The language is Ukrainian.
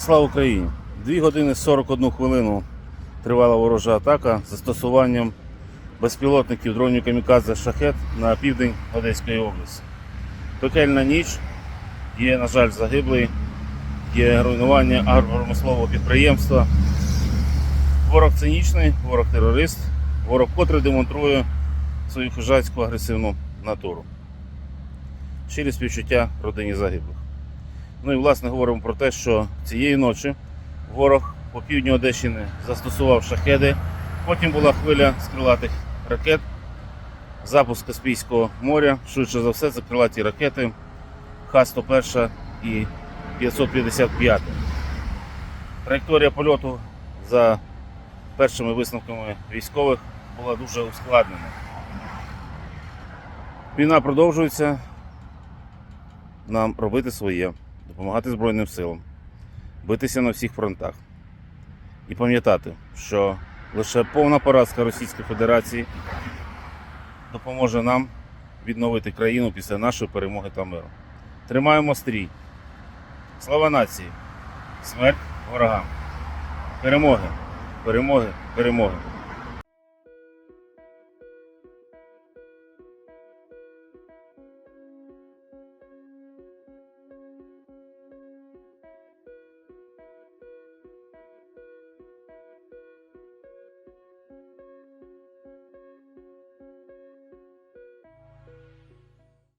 Слава Україні! Дві години 41 хвилину тривала ворожа атака з застосуванням безпілотників дронів камікадзе шахет на південь Одеської області. Пекельна ніч, є, на жаль, загиблий, є руйнування агропромислового підприємства. Ворог цинічний, ворог терорист, ворог котрий демонструє свою хижацьку агресивну натуру. Щирі співчуття родині загиблих. Ну і власне говоримо про те, що цієї ночі ворог по півдню Одещини застосував шахеди. Потім була хвиля з крилатих ракет, запуск Каспійського моря. Швидше за все, це крилаті ракети Х-101 і 555. Траєкторія польоту за першими висновками військових була дуже ускладнена. Війна продовжується. Нам робити своє, допомагати Збройним силам, битися на всіх фронтах і пам'ятати, що лише повна поразка Російської Федерації допоможе нам відновити країну після нашої перемоги та миру. Тримаємо стрій. Слава нації! Смерть ворогам! Перемоги! Перемоги! Перемоги!